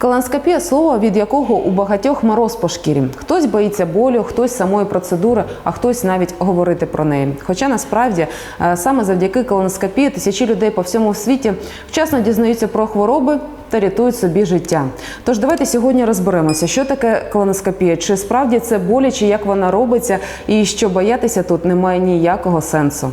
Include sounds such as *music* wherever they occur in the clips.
Колоноскопія – слово, від якого у багатьох мороз по шкірі. Хтось боїться болю, хтось самої процедури, а хтось навіть говорити про неї. Хоча насправді е, саме завдяки колоноскопії тисячі людей по всьому світі вчасно дізнаються про хвороби та рятують собі життя. Тож давайте сьогодні розберемося, що таке колоноскопія, чи справді це боляче, як вона робиться, і що боятися тут немає ніякого сенсу.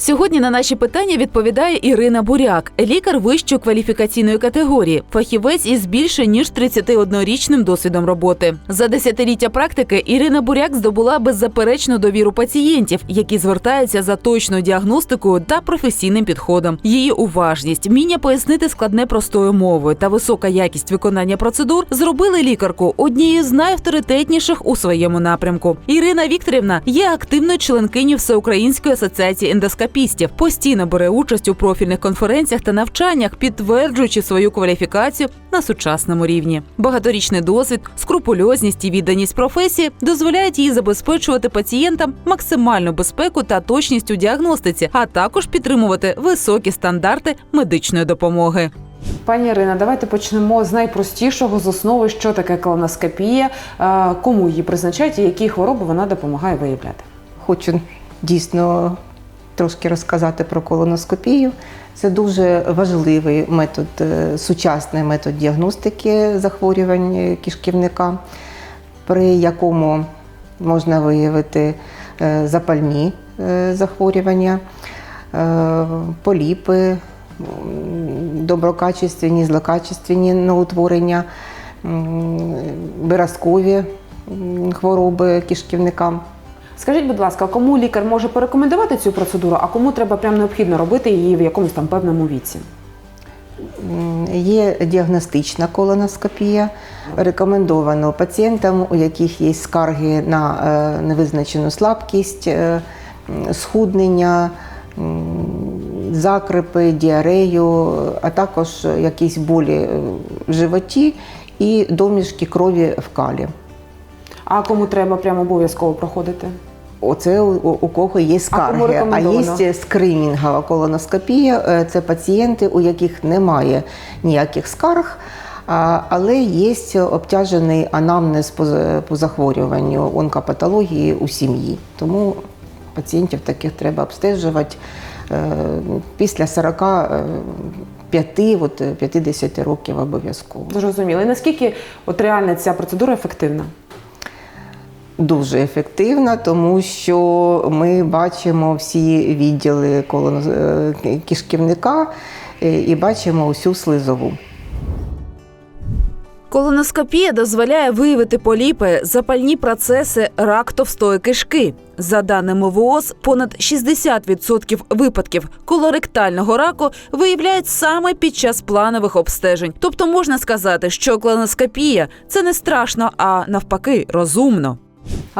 Сьогодні на наші питання відповідає Ірина Буряк, лікар вищої кваліфікаційної категорії, фахівець із більше ніж 31-річним досвідом роботи. За десятиліття практики Ірина Буряк здобула беззаперечну довіру пацієнтів, які звертаються за точною діагностикою та професійним підходом. Її уважність, вміння пояснити складне простою мовою та висока якість виконання процедур зробили лікарку однією з найавторитетніших у своєму напрямку. Ірина Вікторівна є активною членкиню Всеукраїнської асоціації ендоскопістів, постійно бере участь у профільних конференціях та навчаннях, підтверджуючи свою кваліфікацію на сучасному рівні. Багаторічний досвід, скрупульозність і відданість професії дозволяють їй забезпечувати пацієнтам максимальну безпеку та точність у діагностиці, а також підтримувати високі стандарти медичної допомоги. Пані Ірина, давайте почнемо з найпростішого з основи, що таке колоноскопія, е, кому її призначають і які хвороби вона допомагає виявляти. Хочу дійсно трошки розказати про колоноскопію. Це дуже важливий метод, е, сучасний метод діагностики захворювань кишківника, при якому можна виявити е, запальні е, захворювання, поліпи, доброкачественні, злокачественні новоутворення, виразкові хвороби кишківника. Скажіть, будь ласка, кому лікар може порекомендувати цю процедуру, а кому треба прям необхідно робити її в якомусь там певному віці? Є діагностична колоноскопія. Рекомендовано пацієнтам, у яких є скарги на е, невизначену слабкість, е, схуднення, закрипи, діарею, а також якісь болі е, в животі і домішки крові в калі. А кому треба прям обов'язково проходити? Оце у, у кого є скарги. А, рекомендовано? є скринінгова колоноскопія. Е, Це пацієнти, у яких немає ніяких скарг, але є обтяжений анамнез по, по захворюванню онкопатології у сім'ї. Тому пацієнтів таких треба обстежувати е, після 45 от, 50 років обов'язково. Зрозуміло. І наскільки от реально ця процедура ефективна? Дуже ефективна, тому що ми бачимо всі відділи колоно е, кишківника е, і бачимо усю слизову. Колоноскопія дозволяє виявити поліпи, запальні процеси, рак товстої кишки. За даними ВООЗ, понад 60% випадків колоректального раку виявляють саме під час планових обстежень. Тобто можна сказати, що колоноскопія це не страшно, а навпаки, розумно.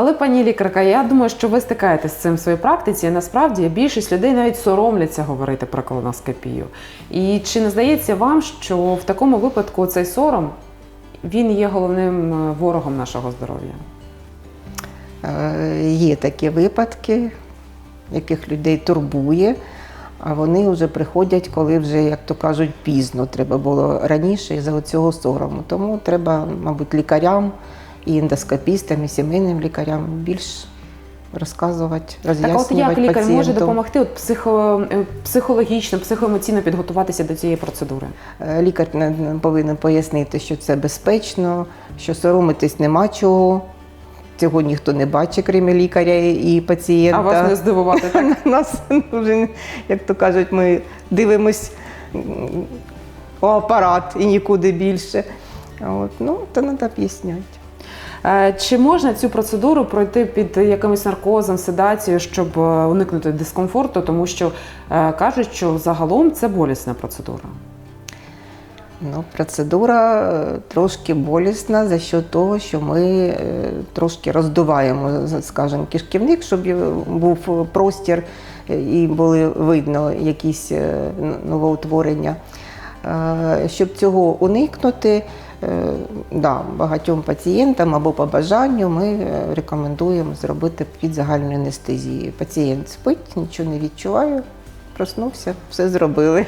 Але, пані лікарка, я думаю, що ви стикаєтесь з цим в своїй практиці. Насправді більшість людей навіть соромляться говорити про колоноскопію. І чи не здається вам, що в такому випадку цей сором він є головним е, ворогом нашого здоров'я? Е, Є такі випадки, яких людей турбує, а вони вже приходять, коли вже, як то кажуть, пізно. Треба було раніше із-за цього сорому. Тому треба, мабуть, лікарям і ендоскопістам, і сімейним лікарям більш розказувати, Так, а от роз'яснювати як лікар може допомогти от психо, е, психологічно, психоемоційно підготуватися до цієї процедури? Е, Лікар не- не повинен пояснити, що це безпечно, що соромитись нема чого. Цього ніхто не бачить, крім лікаря і пацієнта. А вас не здивувати *laughs* так? Нас вже, як то кажуть, ми дивимось у апарат і нікуди більше. От, ну, то треба об'ясняти. Е, Чи можна цю процедуру пройти під якимось наркозом, седацією, щоб е, уникнути дискомфорту, тому що е, кажуть, що загалом це болісна процедура. Ну, процедура трошки болісна за що того, що ми трошки роздуваємо, скажімо, кишківник, щоб був простір і були видно якісь новоутворення. Е, Щоб цього уникнути, е, да, багатьом пацієнтам або по бажанню ми е, рекомендуємо зробити під загальну анестезію. Пацієнт спить, нічого не відчуває, проснувся, все зробили.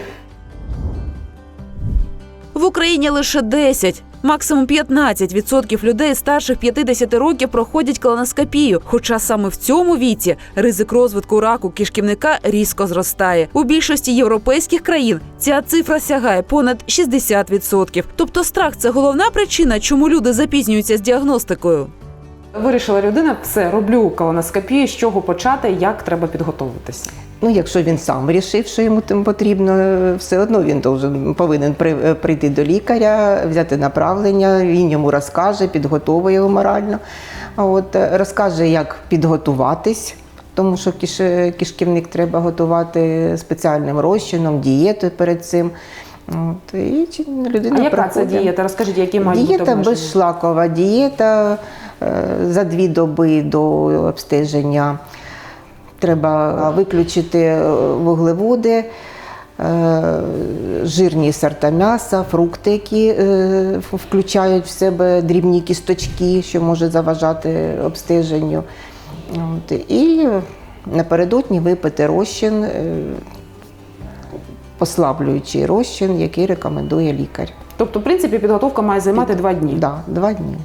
В Україні лише 10, максимум 15% людей старших 50 років проходять колоноскопію. Хоча саме в цьому віці ризик розвитку раку кишківника різко зростає. У більшості європейських країн ця цифра сягає понад 60%. Тобто страх це головна причина, чому люди запізнюються з діагностикою. Вирішила людина, все, роблю колоноскопію, з чого почати, як треба підготовитися. Ну, якщо він сам вирішив, що йому тим потрібно, все одно він должен, повинен е, прийти до лікаря, взяти направлення, він йому розкаже, підготовить його морально. А От, е, розкаже, як підготуватись, тому що киш, кишківник треба готувати спеціальним розчином, дієтою перед цим. От, і людина А яка це дієта? Розкажіть, які мають бути Дієта безшлакова дієта за дві доби до обстеження. Треба виключити е, вуглеводи, е, жирні сорта м'яса, фрукти, які е, включають в себе дрібні кісточки, що може заважати обстеженню. І напередодні випити розчин, е, послаблюючий розчин, який рекомендує лікар. Тобто, в принципі, підготовка має займати два дні. Да, два дні.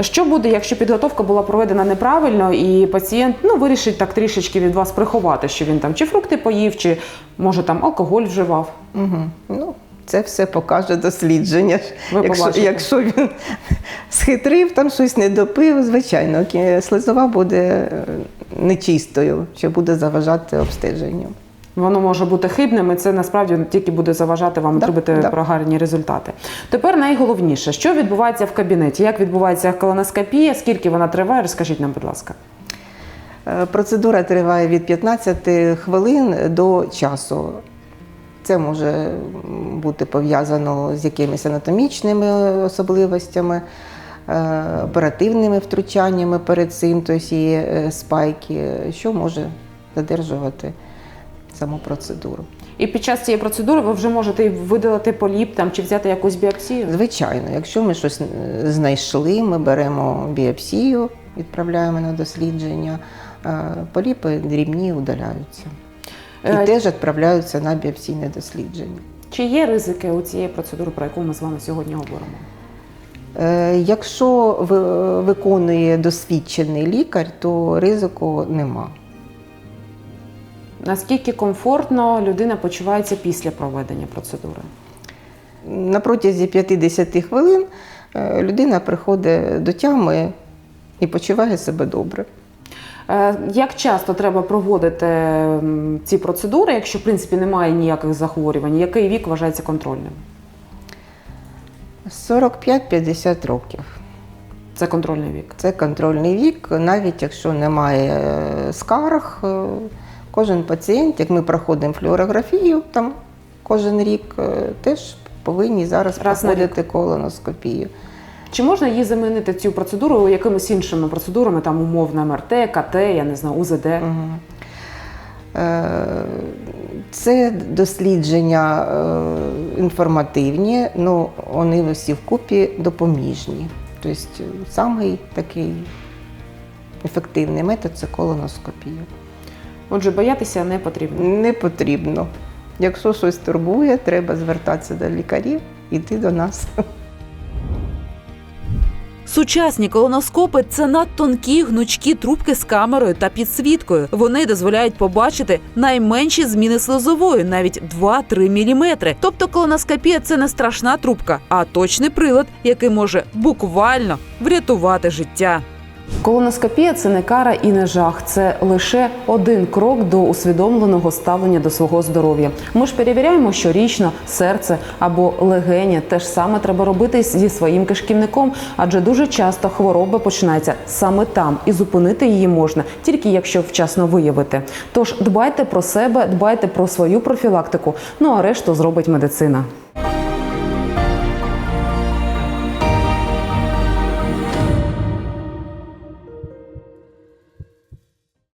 Що буде, якщо підготовка була проведена неправильно, і пацієнт ну вирішить так трішечки від вас приховати, що він там чи фрукти поїв, чи може там алкоголь вживав? Угу. Ну, це все покаже дослідження. Ви якщо, побачите. якщо він *laughs* схитрив, там щось не допив, звичайно, слизова буде е, нечистою, що буде заважати обстеженню. Воно може бути хибним, і це насправді тільки буде заважати вам Да, отримати да. про гарні результати. Тепер найголовніше, що відбувається в кабінеті, як відбувається колоноскопія, скільки вона триває, розкажіть нам, будь ласка. Е, Процедура триває від 15 хвилин до часу. Це може бути пов'язано з якимись анатомічними особливостями, е, оперативними втручаннями перед цим, тобто є е, спайки, що може задержувати саму процедуру. І під час цієї процедури ви вже можете видалити поліп там чи взяти якусь біопсію. Звичайно, якщо ми щось е, знайшли, ми беремо біопсію, відправляємо на дослідження, е, поліпи дрібні удаляються. І Е, теж відправляються на біопсійне дослідження. Чи є ризики у цієї процедури, про яку ми з вами сьогодні говоримо? Е, Якщо ви- виконує досвідчений лікар, то ризику нема. Наскільки комфортно людина почувається після проведення процедури? На протязі 50 хвилин е, людина приходить до тями і почуває себе добре. Е, Як часто треба проводити ці процедури, якщо в принципі немає ніяких захворювань? Який вік вважається контрольним? 45-50 років. Це контрольний вік. Це контрольний вік, навіть якщо немає е, скарг, кожен пацієнт, як ми проходимо флюорографію там кожен рік, е, теж повинні зараз Раз проходити колоноскопію. Чи можна її замінити цю процедуру якимись іншими процедурами, там умовно МРТ, КТ, я не знаю, УЗД? Е, Це дослідження е, інформативні, але вони всі вкупі допоміжні. Тобто самий такий ефективний метод це колоноскопія. Отже, боятися не потрібно. Не потрібно. Якщо щось турбує, треба звертатися до лікарів, іти до нас. Сучасні колоноскопи це надтонкі гнучкі трубки з камерою та підсвіткою. Вони дозволяють побачити найменші зміни слизової, навіть 2-3 мм. Тобто колоноскопія це не страшна трубка, а точний прилад, який може буквально врятувати життя. Колоноскопія це не кара і не жах. Це лише один крок до усвідомленого ставлення до свого здоров'я. Ми ж перевіряємо щорічно серце або легені. Те ж саме треба робити зі своїм кишківником, адже дуже часто хвороба починається саме там, і зупинити її можна тільки якщо вчасно виявити. Тож дбайте про себе, дбайте про свою профілактику. Ну а решту зробить медицина.